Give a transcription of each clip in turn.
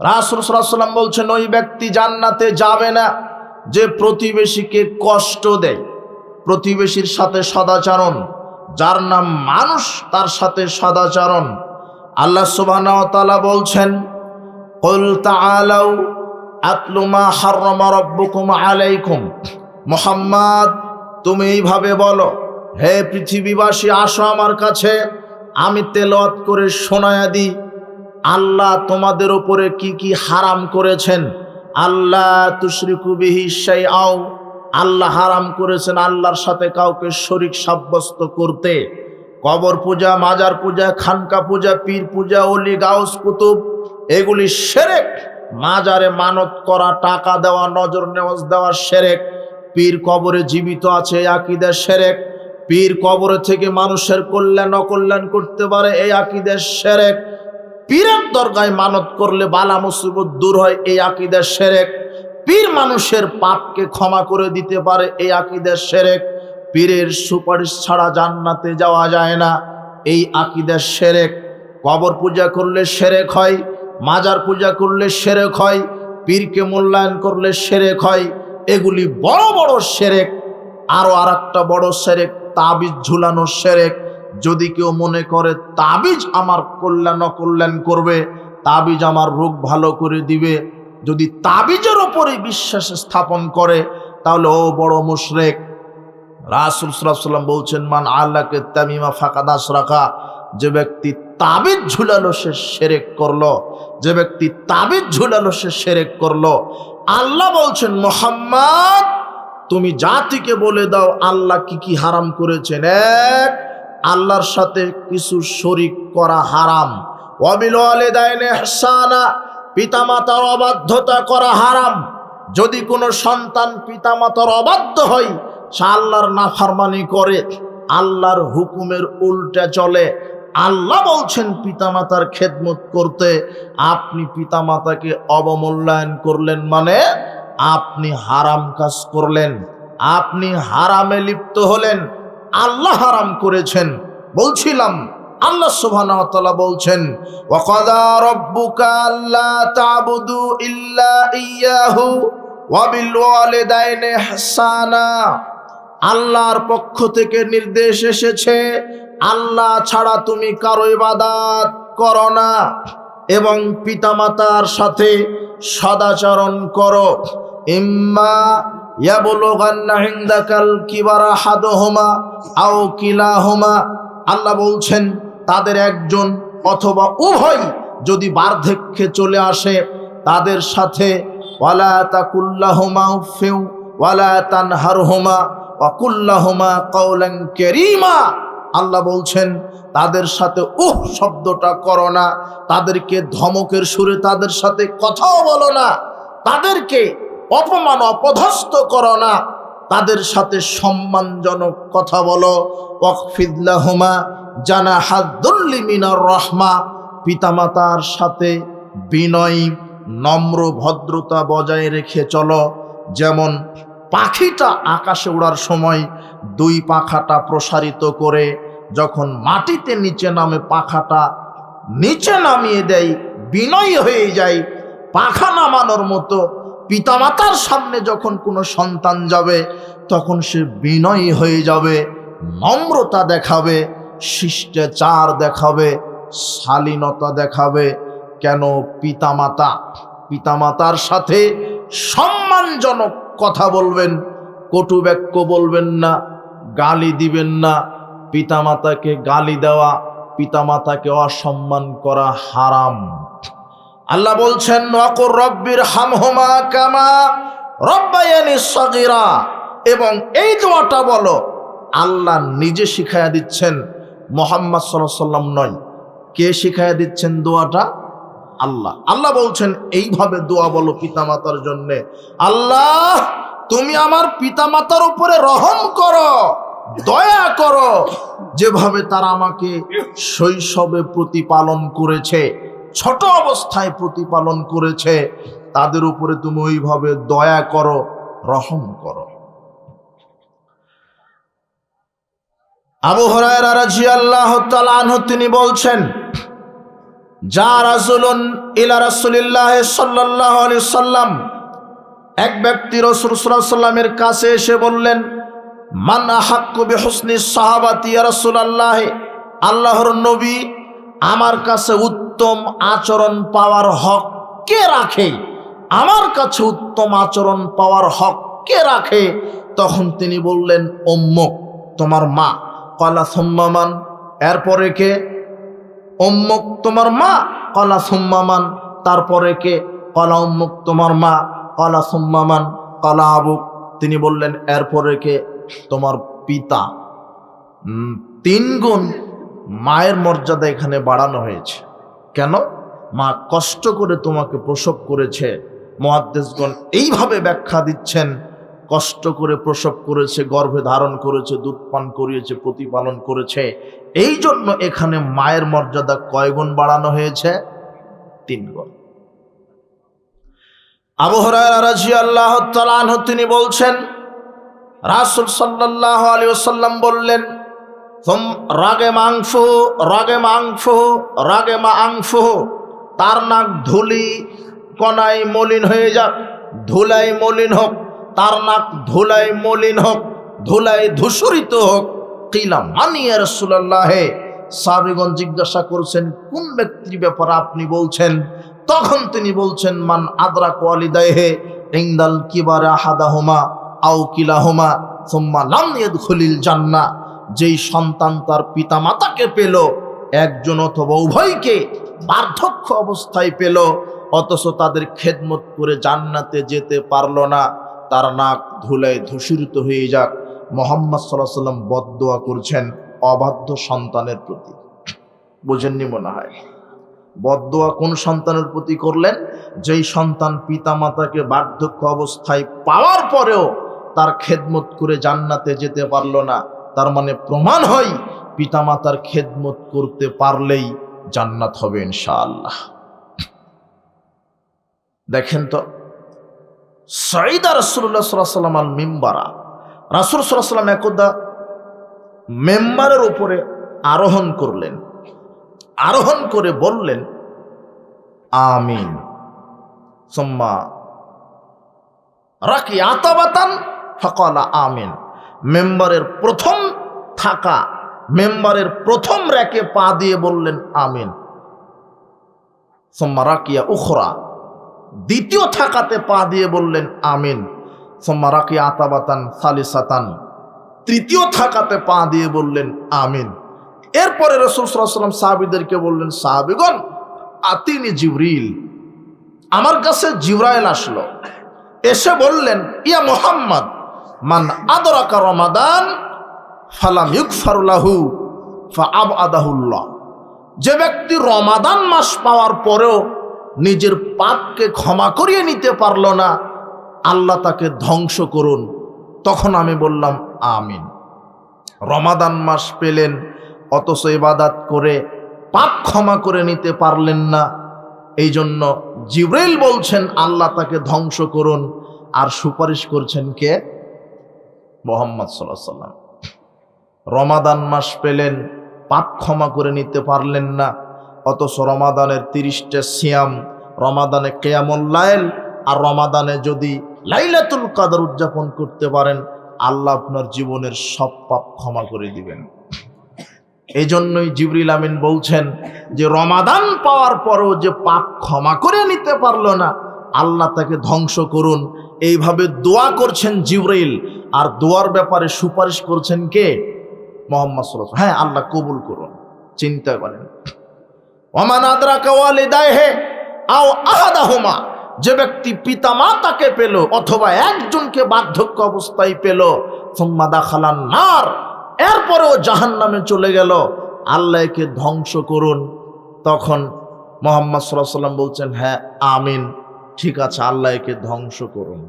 রাসুল সাল্লাম বলছেন, ওই ব্যক্তি জান্নাতে যাবে না যে প্রতিবেশীকে কষ্ট দেয়। প্রতিবেশীর সাথে সদাচরণ, যার নাম মানুষ, তার সাথে সদাচরণ। আল্লাহ সুবাহতালা বলছেন, কল তালাউ আতলুমা হার্রমা রব্বুকুম আলাইকুম। মোহাম্মদ, তুমি এইভাবে বলো, হে পৃথিবীবাসী, আসো আমার কাছে, আমি তেলত করে শোনায়া দিই। আল্লাহ তোমাদের ওপরে কি কি হারাম করেছেন? আল্লাহ তুশরিকু বিহি সেই আও আল্লাহ হারাম করেছেন আল্লাহর সাথে কাউকে শরিক সাব্যস্ত করতে। কবর পূজা, মাজার পূজা, খানকা পূজা, পীর পূজা, অলি, গাউস কুতুব, এগুলি সেরেক। মাজারে মানত করা, টাকা দেওয়া, নজর নেওয়াজ দেওয়া সেরেক। পীর কবরে জীবিত আছে আকিদের সেরেক। পীর কবরে থেকে মানুষের কল্যাণ, অকল্যাণ করতে পারে, এই আকিদের সেরেক। পীরের দরগায় মানত করলে বালা মুসিবত দূর হয়, এই আকিদের সেরেক। পীর মানুষের পাপকে ক্ষমা করে দিতে পারে, এই আকিদের সেরেক। পীরের সুপারিশ ছাড়া জান্নাতে যাওয়া যায় না, এই আকিদের সেরেক। কবর পূজা করলে সেরেক হয়, মাজার পূজা করলে সেরেক হয়, পীরকে মূল্যায়ন করলে সেরেক হয়, এগুলি বড় বড় সেরেক আরও আর একটা বড় সেরেক, তাবিজ ঝুলানো সেরেক। যদি কেউ মনে করে তাবিজ আমার কল্যাণ অকল্যাণ করবে, তাবিজ আমার রোগ ভালো করে দিবে, যদি তাবিজের ওপরে বিশ্বাস স্থাপন করে, তাহলে ও বড় মুশরেক। রাসুল সাল্লাম বলছেন, মান আল্লাহকে তামিমা ফাঁকাদাস রাখা, যে ব্যক্তি তাবিজ ঝুলালো সে সেরেক করল, যে ব্যক্তি তাবিজ ঝুলালো সে সেরেক করল। আল্লাহ বলছেন, মোহাম্মদ, তুমি জাতিকে বলে দাও, আল্লাহ কি কি হারাম করেছেন? এক আল্লাহর সাথে কিছু শরিক করা হারাম। পিতামাতার অবাধ্যতা করা হারাম। যদি কোনো সন্তান পিতামাতার অবাধ্য হয়, সে আল্লাহর নাফারমানি করে, আল্লাহর হুকুমের উল্টা চলে। আল্লাহ বলছেন, পিতামাতার খেদমত করতে আপনি পিতামাতাকে অবমূল্যায়ন করলেন মানে আপনি হারাম কাজ করলেন। আপনি হারামে লিপ্ত হলেন। আল্লাহ হারাম করেছেন। বলছিলাম, আল্লাহ সুবহানাহু ওয়া তাআলা বলছেন ওয়া কাদা রাব্বুকা আল্লা তা'বুদু ইল্লা ইয়াহু ওয়া বিল ওয়ালিদাইনি ইহসানা। আল্লাহর পক্ষ থেকে নির্দেশ এসেছে, আল্লাহ ছাড়া তুমি কারও ইবাদত করো না এবং পিতামাতার সাথে সদাচরণ করো। ইম্মা আল্লাহ বলছেন, তাদের একজন অথবা উভয় যদি বার্ধক্যে চলে আসে, তাদের সাথে কাওলান কারীমা। আল্লাহ বলছেন, তাদের সাথে উহ শব্দটা করো না, তাদেরকে ধমকের সুরে তাদের সাথে কথাও বলো না, তাদেরকে অপমান অপধস্থ করো না। তাদের সাথে সম্মানজনক কথা বলো। ওয়াকফিদলাহুমা জানা হাদ্দুল্লি মিনার রহমা। পিতামাতার সাথে বিনয়, নম্র ভদ্রতা বজায় রেখে চলো। যেমন পাখিটা আকাশে ওড়ার সময় দুই পাখাটা প্রসারিত করে যখন মাটিতে নিচে নামে পাখাটা নিচে নামিয়ে দেয়, বিনয়ী হয়ে যায়। পাখা নামানোর মতো পিতামাতার সামনে যখন কোনো সন্তান যাবে, তখন সে বিনয়ী হয়ে যাবে, নম্রতা দেখাবে, শিষ্টাচার দেখাবে, শালীনতা দেখাবে। কেন? পিতামাতা, পিতামাতার সাথে সম্মানজনক কথা বলবেন কটু বাক্য বলবেন না, গালি দিবেন না। পিতামাতাকে গালি দেওয়া, পিতামাতাকে অসম্মান করা হারাম। আল্লাহ বলছেন নকর রব্বির হামহমা কামা রব্বায়ানি সগিরা। এবং এই দোয়াটা বলো, আল্লাহ নিজে শিখাইয়া দিচ্ছেন, মোহাম্মদ সাল্লাহ সাল্লাম নয়। কে শিখাইয়া দিচ্ছেন দোয়াটা? আল্লাহ। আল্লাহ বলছেন, এইভাবে দোয়া বলো পিতামাতার জন্যে। আল্লাহ, তুমি আমার পিতামাতার উপরে রহম করো, দয়া করো। যেভাবে তারা আমাকে শৈশবে প্রতিপালন করেছে ছোট অবস্থায় প্রতিপালন করেছে, তাদের উপরে তুমি ওইভাবে দয়া করো, রহম করো। আবু হরায়রা আল্লাহ তিনি বলছেন, যা রাসুলুন ইলা রাসুলিল্লাহ সাল্লাহ আলি সাল্লাম, এক ব্যক্তি রসুল সাল্লামের কাছে এসে বললেন, মান হাক্কু হোসনি সাহাবাতি রসুলাল্লাহ, আল্লাহর নবী আমার কাছে উত্তম আচরণ পাওয়ার হক কে রাখে? আমার কাছে উত্তম আচরণ পাওয়ার হক কে রাখে? তখন তিনি বললেন, অম্মক, তোমার মা। কলা সম্মান এরপরে কে? অম্মুক, তোমার মা। কলা সুম্মামান তারপরে কে? কলা উম্মুক তোমার মা। কলা সুম্মামান কলা আবুক তিনি বললেন, এরপরে কে? তোমার পিতা। তিন গুণ মায়ের মর্যাদা এখানে বাড়ানো হয়েছে। কেন? মা কষ্ট করে তোমাকে প্রসব করেছে। মহাদ্দেশগণ এইভাবে ব্যাখ্যা দিচ্ছেন, কষ্ট করে প্রসব করেছে, গর্ভে ধারণ করেছে, দুধ পান করিয়েছে, প্রতিপালন করেছে। এই জন্য এখানে মায়ের মর্যাদা কয় গুণ বাড়ানো হয়েছে? তিন গুণ। আবহরাজি আল্লাহ তিনি বলছেন, রাসুল সাল্লাহ আলী সাল্লাম বললেন রাগে মাংস রাগে মাংস, রাগে মা আংফ তার নাক ধুলি কনায় মলিন হয়ে যাক, ধুলাই মলিন হোক, তার নাক ধুলাই মলিন হোক, ধুলাই ধূসরিত হোক কিলাম মানিয়া রসুল্লাহে সাবিগণ জিজ্ঞাসা করছেন, কোন ব্যক্তির ব্যাপারে আপনি বলছেন? তখন তিনি বলছেন, মান আদ্রা কোয়ালিদাহে ইংদাল কিবারা হাদাহুমা আও কিলাহুমা, সোম্মা লাম খলিল জান্না যেই সন্তান তার পিতা মাতাকে পেল, একজন অথবা উভয়কে বার্ধক্য অবস্থায় পেল, অথচ তাদের খেদমত করে জান্নাতে যেতে পারল না। তার নাক ধুলায় ধূসরিত হয়ে যাক। মোহাম্মদ সাল্লাহ সাল্লাম বদোয়া করছেন অবাধ্য সন্তানের প্রতি। বুঝেননি মনে হয়? বদোয়া কোন সন্তানের প্রতি করলেন? যেই সন্তান পিতা মাতাকে বার্ধক্য অবস্থায় পাওয়ার পরেও তার খেদমত করে জান্নাতে যেতে পারল না। তার মানে প্রমাণ হয় পিতামাতার খেদমত করতে পারলেই জান্নাত হবে ইনশাআল্লাহ। দেখেন তো, সঈদা রসুল্লাহ সাল্লাম আল মিম্বারা, রাসুল সাল্লাম একদা মেম্বারের উপরে আরোহণ করলেন, আরোহণ করে বললেন, আমিন। সোম্মা রাকি আতাবাতান ফকলা আমিন। মেম্বারের প্রথম থাকা, মেম্বারের প্রথম র্যাকে পা দিয়ে বললেন, আমিন। সোম্মা রাকিয়া উখরা দ্বিতীয় থাকাতে পা দিয়ে বললেন, আমিন। সোম্মা রাকিয়া আতাবাতান সালিসাতান তৃতীয় থাকাতে পা দিয়ে বললেন, আমিন। এরপরে রসুল সাল্লাম সাহাবিদেরকে বললেন, সাহাবিগণ, আতিনি জিবরিল, আমার কাছে জিব্রাইল আসলো। এসে বললেন, ইয়া মোহাম্মদ মান আদরাকা রমাদান ফালাম ইউকফারুলাহু ফা আব আদাহুল্লাহ যে ব্যক্তি রমাদান মাস পাওয়ার পরেও নিজের পাপকে ক্ষমা করিয়ে নিতে পারল না, আল্লাহ তাকে ধ্বংস করুন। তখন আমি বললাম, আমিন। রমাদান মাস পেলেন, অথচ ইবাদাত করে পাপ ক্ষমা করে নিতে পারলেন না। এই জন্য জিব্রাইল বলছেন, আল্লাহ তাকে ধ্বংস করুন। আর সুপারিশ করছেন কে? মোহাম্মদ সাল্লাম রমাদান মাস পেলেন, পাপ ক্ষমা করে নিতে পারলেন না, অথচ রমাদানের তিরিশটা সিয়াম, রমাদানে কেয়ামুল লাইল, আর রমাদানে যদি লাইলাতুল কাদর উদযাপন করতে পারেন, আল্লাহ আপনার জীবনের সব পাপ ক্ষমা করে দিবেন। এই জন্যই জিবরিল আমিন বলছেন যে, রমাদান পাওয়ার পরও যে পাপ ক্ষমা করে নিতে পারল না, আল্লাহ তাকে ধ্বংস করুন। এইভাবে দোয়া করছেন জিবরাইল আর দোয়ার ব্যাপারে সুপারিশ করছেন কে? মোহাম্মদ সাল্লাহ হ্যাঁ আল্লাহ কবুল করুন, চিন্তা করেন। ওমান আদরা কাওয়ালে দায় হে আও আহাদাহুমা, যে ব্যক্তি পিতা মাতাকে পেল অথবা একজনকে বার্ধক্য অবস্থায় পেল সোম্মাদা খালান নার, এরপরেও জাহান নামে চলে গেল। আল্লাহকে ধ্বংস করুন। তখন মোহাম্মদ সাল্লাহ সাল্লাম বলছেন হ্যাঁ আমিন, ঠিক আছে আল্লাহকে ধ্বংস করুন।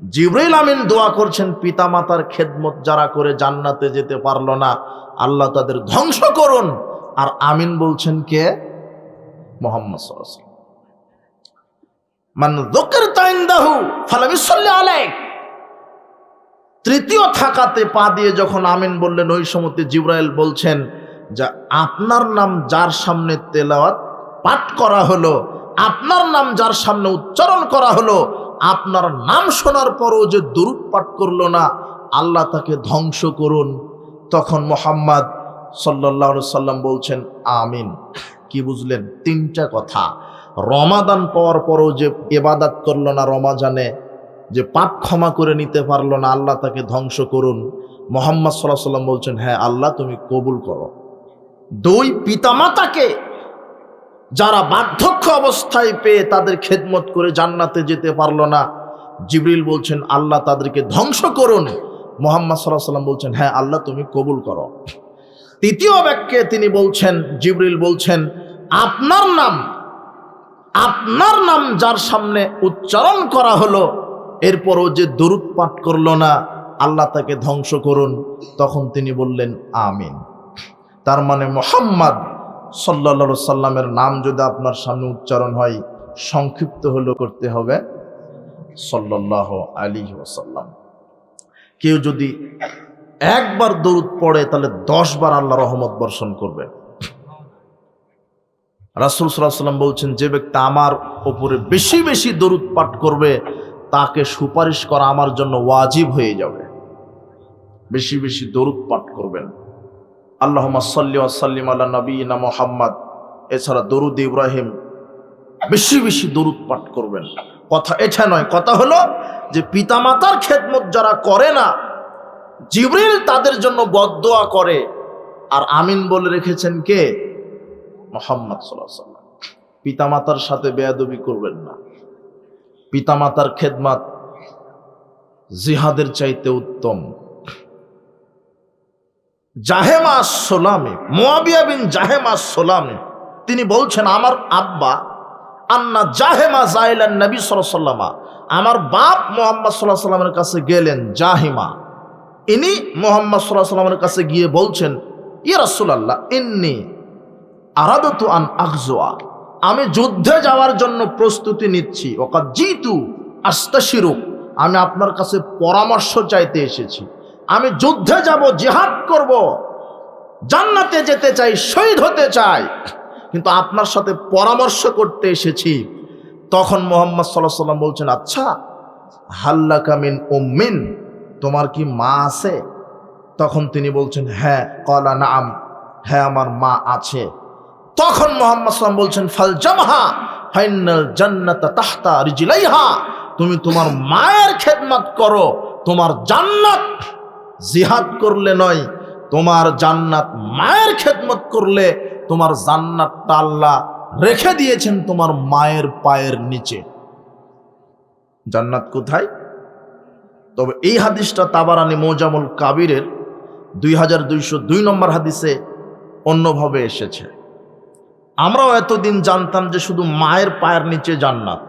জিব্রাইল আমিন দোয়া করছেন, পিতামাতার খেদমত যারা করে জান্নাতে যেতে পারল না, আল্লাহ তাদের ধ্বংস করুন। আর আমিন বলছেন কে? মোহাম্মদ তৃতীয় থাকাতে পা দিয়ে যখন আমিন বললেন, ওই সময়তে জিব্রাইল বলছেন যে, আপনার নাম যার সামনে তেলাওয়াত পাঠ করা হলো, আপনার নাম যার সামনে উচ্চারণ করা হলো আপনার নাম শোনার পরও যে দুরুদ পাঠ করল না, আল্লাহ তাকে ধ্বংস করুন। তখন মোহাম্মদ সাল্লাহ সাল্লাম বলছেন, আমিন। কি বুঝলেন? তিনটা কথা। রমাদান পাওয়ার পরও যে এবাদাত করল না রমাজানে, যে পাপ ক্ষমা করে নিতে পারল না, আল্লাহ তাকে ধ্বংস করুন। মোহাম্মদ সাল্লাহ সাল্লাম বলছেন হ্যাঁ আল্লাহ তুমি কবুল করো। দুই পিতামাতাকে যারা বার্ধক্য অবস্থায় পেয়ে তাদের খেদমত করে জান্নাতে যেতে পারল না। জিবরিল বলছেন, আল্লাহ তাদেরকে ধ্বংস করুন। মোহাম্মদ সাল্লাহ সাল্লাম বলছেন হ্যাঁ আল্লাহ তুমি কবুল করো। তৃতীয় বাক্যে তিনি বলছেন, জিবরিল বলছেন, আপনার নাম আপনার নাম যার সামনে উচ্চারণ করা হলো, এরপরও যে দরুদ পাঠ করল না, আল্লাহ তাকে ধ্বংস করুন। তখন তিনি বললেন, আমিন। তার মানে মোহাম্মদ সাল্লা সাল্লামের নাম যদি আপনার সামনে উচ্চারণ হয়, সংক্ষিপ্ত হলেও করতে হবে। সাল্লাহ আলী ওসাল্লাম কেউ যদি একবার দরুদ পড়ে, তাহলে দশ বার আল্লাহ রহমত বর্ষণ করবে। রাসুল সাল্লাম বলছেন, যে ব্যক্তি আমার ওপরে বেশি বেশি দরুদ পাঠ করবে, তাকে সুপারিশ করা আমার জন্য ওয়াজিব হয়ে যাবে। বেশি বেশি দরুদ পাঠ করবেন। আল্লাহ সাল্লি আসাল্লিম আল্লাহ নবীনা মোহাম্মদ। এছাড়া দরুদ ইব্রাহিম, বেশি বেশি দরুদ পাঠ করবেন। কথা এটা নয়, কথা হলো যে পিতামাতার খেদমত যারা করে না, জিবরিল তাদের জন্য বদোয়া করে। আর আমিন বলে রেখেছেন কে? মোহাম্মদ সাল্লাহ সাল্লাম পিতামাতার সাথে বেয়াদবি করবেন না। পিতামাতার খেদমাত জিহাদের চাইতে উত্তম। জাহেমা সোলামে, মোয়াবিয়া বিন জাহেমা সোলামে, তিনি বলছেন, আমার আব্বা, আন্না জাহেমা জাইলান নবী সাল্লামা আমার বাপ মোহাম্মদ সাল্লাহ সাল্লামের কাছে গেলেন জাহিমা। ইনি মোহাম্মদ সাল্লাহ সাল্লামের কাছে গিয়ে বলছেন ইয়ে রাসুলাল্লাহ, ইন্নি আরাদতু আন আকজোয়া আমি যুদ্ধে যাওয়ার জন্য প্রস্তুতি নিচ্ছি। ওকা জিতু আস্তাশিরুক, আমি আপনার কাছে পরামর্শ চাইতে এসেছি। আমি যুদ্ধে যাব, জিহাদ করব, জান্নাতে যেতে চাই, শহীদ হতে চাই। কিন্তু আপনার সাথে পরামর্শ করতে এসেছি। তখন মোহাম্মদ সাল্লাহ সাল্লাম বলছেন আচ্ছা হাল্লা কামিন উম্মিন, তোমার কি মা আছে? তখন তিনি বলছেন হ্যাঁ। কলা, নাম। হ্যাঁ আমার মা আছে। তখন মোহাম্মদ সাল্লাম বলছেন, ফাল জামহা ফাইনাল জান্নাতা তাহতা রিজিলাইহা, তুমি তোমার মায়ের খেদমত করো, তোমার জান্নাত জিহাদ করলে নয়, তোমার জান্নাত মায়ের খেদমত করলে তোমার জান্নাতটা আল্লাহ রেখে দিয়েছেন তোমার মায়ের পায়ের নিচে। জান্নাত কোথায়? তবে এই হাদিসটা তাবারানি মোজামুল কাবিরের দুই হাজার দুইশো দুই নম্বর হাদিসে অন্যভাবে এসেছে। আমরাও এতদিন জানতাম যে শুধু মায়ের পায়ের নিচে জান্নাত,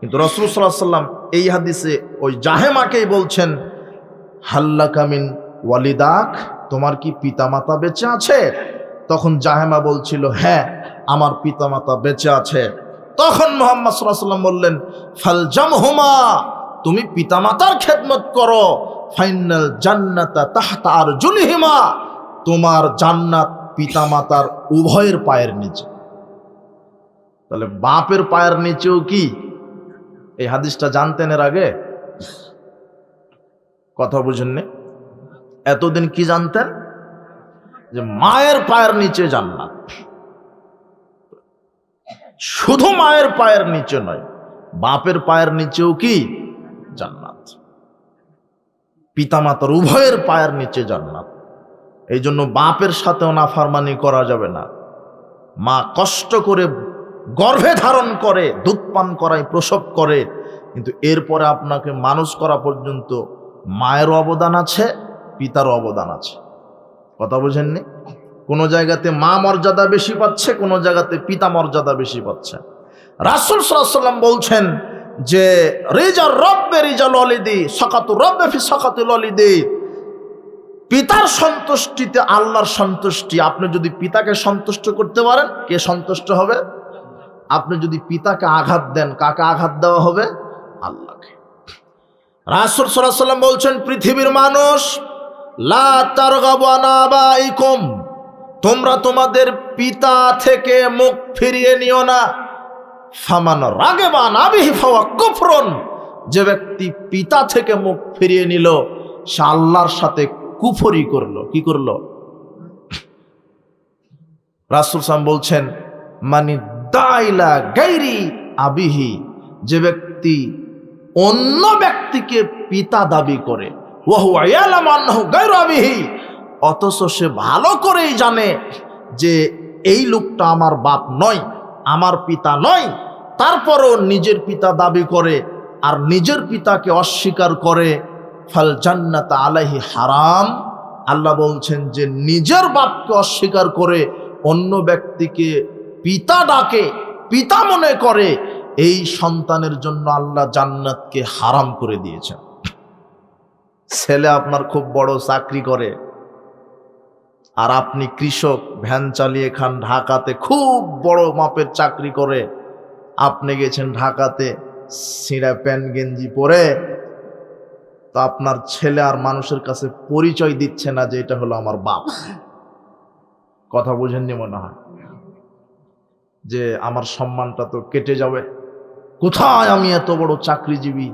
কিন্তু রসুল সাল্লাম এই হাদিসে ওই জাহেমাকেই বলছেন হাল্লা কামিন ওয়ালিদাক, তোমার কি পিতামাতা বেঁচে আছে? তখন জাহেমা বলছিল হ্যাঁ আমার পিতামাতা বেঁচে আছে। তখন মোহাম্মদ সাল্লাম বললেন ফালজাম হুমা তুমি পিতামাতার খেদমত করো। ফাইনাল জান্নাতা তাহতা আর জুলিহিমা তোমার জান্নাত পিতামাতার উভয়ের পায়ের নিচে। তাহলে বাপের পায়ের নিচেও কি? এই হাদিসটা জানতেন এর আগে? কথা বুঝেননি এতদিন কি জানতেন? যে মায়ের পায়ের নিচে জান্নাত। শুধু মায়ের পায়ের নিচে নয়, বাপের পায়ের নিচেও কি? জান্নাত। পিতামাতার উভয়ের পায়ের নিচে জান্নাত। এই জন্য বাপের সাথেও নাফারমানি করা যাবে না। মা কষ্ট করে গর্ভে ধারণ করে, দুধ পান করায় প্রসব করে, কিন্তু এরপরে আপনাকে মানুষ করা পর্যন্ত মায়েরও অবদান আছে, পিতারও অবদান আছে। কথা বোঝেননি? কোনো জায়গাতে মা মর্যাদা বেশি পাচ্ছে, কোনো জায়গাতে পিতা মর্যাদা বেশি পাচ্ছে। রাসুল সাল্লাম বলছেন যে, রেজা রব্বে রিজা ললিদি সকাতু রব্বে ফি সকাতু ললিদি পিতার সন্তুষ্টিতে আল্লাহর সন্তুষ্টি। আপনি যদি পিতাকে সন্তুষ্ট করতে পারেন, কে সন্তুষ্ট হবে? আপনি যদি পিতাকে আঘাত দেন, কাকে আঘাত দেওয়া হবে? আল্লাহকে। রাসুল সাল্লাম বলছেন, পৃথিবীর মানুষ, লা তোমরা তোমাদের পিতা থেকে মুখ ফিরিয়ে নিও না। ফামান রাগেবান আবিহি ফাওয়া কুফরন। যে ব্যক্তি পিতা থেকে মুখ ফিরিয়ে নিল, সে আল্লাহর সাথে কুফরি করল। কি করল? রাসুল সাম বলছেন মানে দাইলা গাইরি আবিহি। যে ব্যক্তি অন্য ব্যক্তিকে পিতা দাবি করে। অথচ সে ভালো করেই জানে যে এই লোকটা আমার বাপ নয়, আমার পিতা নয়। তারপরও নিজের পিতা দাবি করে আর নিজের পিতাকে অস্বীকার করে। ফাল জান্নাত আলাইহি হারাম। আল্লাহ বলছেন যে নিজের বাপকে অস্বীকার করে অন্য ব্যক্তিকে পিতা ডাকে, পিতা মনে করে। এই সন্তানের জন্য আল্লাহ জান্নাতকে হারাম করে দিয়েছেন। ছেলে আপনার খুব বড় চাকরি করে, আর আপনি কৃষক, ভ্যান চালিয়ে খান, ঢাকাতে খুব বড় মাপের চাকরি করে, আপনি গেছেন ঢাকাতে সিঁড়া প্যান্ট গেঞ্জি পরে, তো আপনার ছেলে আর মানুষের কাছে পরিচয় দিচ্ছে না যে এটা হলো আমার বাপ। কথা বুঝেননি মনে হয়? যে আমার সম্মানটা তো কেটে যাবে। কোথায় আমি এত বড় চাকরিজীবী?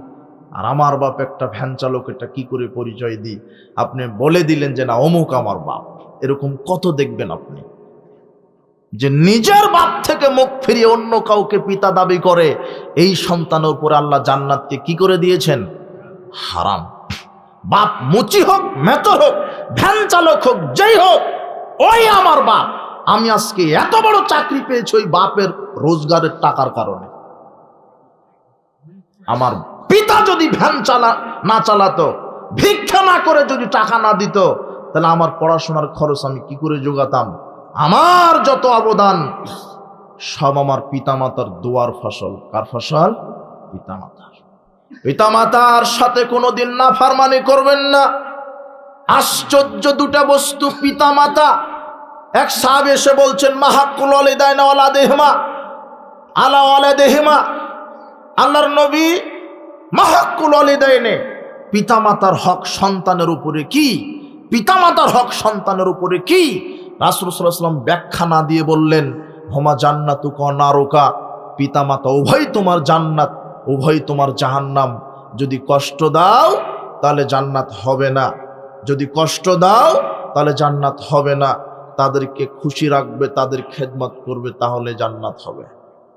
আর আমার বাপ একটা ভ্যান চালক, এটা কি করে পরিচয় দিই? আপনি বলে দিলেন যে, না, অমুক আমার বাপ। এরকম কত দেখবেন আপনি? যে নিজের বাপ থেকে মুখ ফিরিয়ে অন্য কাউকে পিতা দাবি করে, এই সন্তানের উপরে আল্লাহ জান্নাতকে কি করে দিয়েছেন? হারাম। বাপ মুচি হোক, মেতর হোক, ভ্যান চালক হোক, যেই হোক, ওই আমার বাপ। আমি আজকে এত বড় চাকরি পেয়েছি ওই বাপের রোজগারের টাকার কারণে। আমার পিতা যদি ভ্যান চালা, না চালাতো, ভিক্ষা না করে যদি টাকা না দিত, তাহলে আমার পড়াশোনার খরচ আমি কি করে যোগাতাম? আমার যত অবদান, সব আমার পিতামাতার দোয়ার ফসল। কার ফসল? পিতামাতার। পিতামাতার সাথে কোনোদিন না ফারমানি করবেন না। আশ্চর্য দুটা বস্তু পিতামাতা। এক সাহেব এসে বলছেন মাহাকুল অলিদায় না ওলা দেহমা। আলা ওয়ালা দেহমা আল্লাহর নবী মাহাকুল অলিদায়নে পিতামাতার হক সন্তানের উপরে কি? পিতামাতার হক সন্তানের উপরে কি? রাসুল সাল্লাম ব্যাখ্যা না দিয়ে বললেন, হোমা জান্নাতু ক নারকা, পিতামাতা উভয় তোমার জান্নাত উভয় তোমার জাহান্নাম। যদি কষ্ট দাও, তাহলে জান্নাত হবে না। যদি কষ্ট দাও, তাহলে জান্নাত হবে না। তাদেরকে খুশি রাখবে, তাদের খেদমত করবে, তাহলে জান্নাত হবে।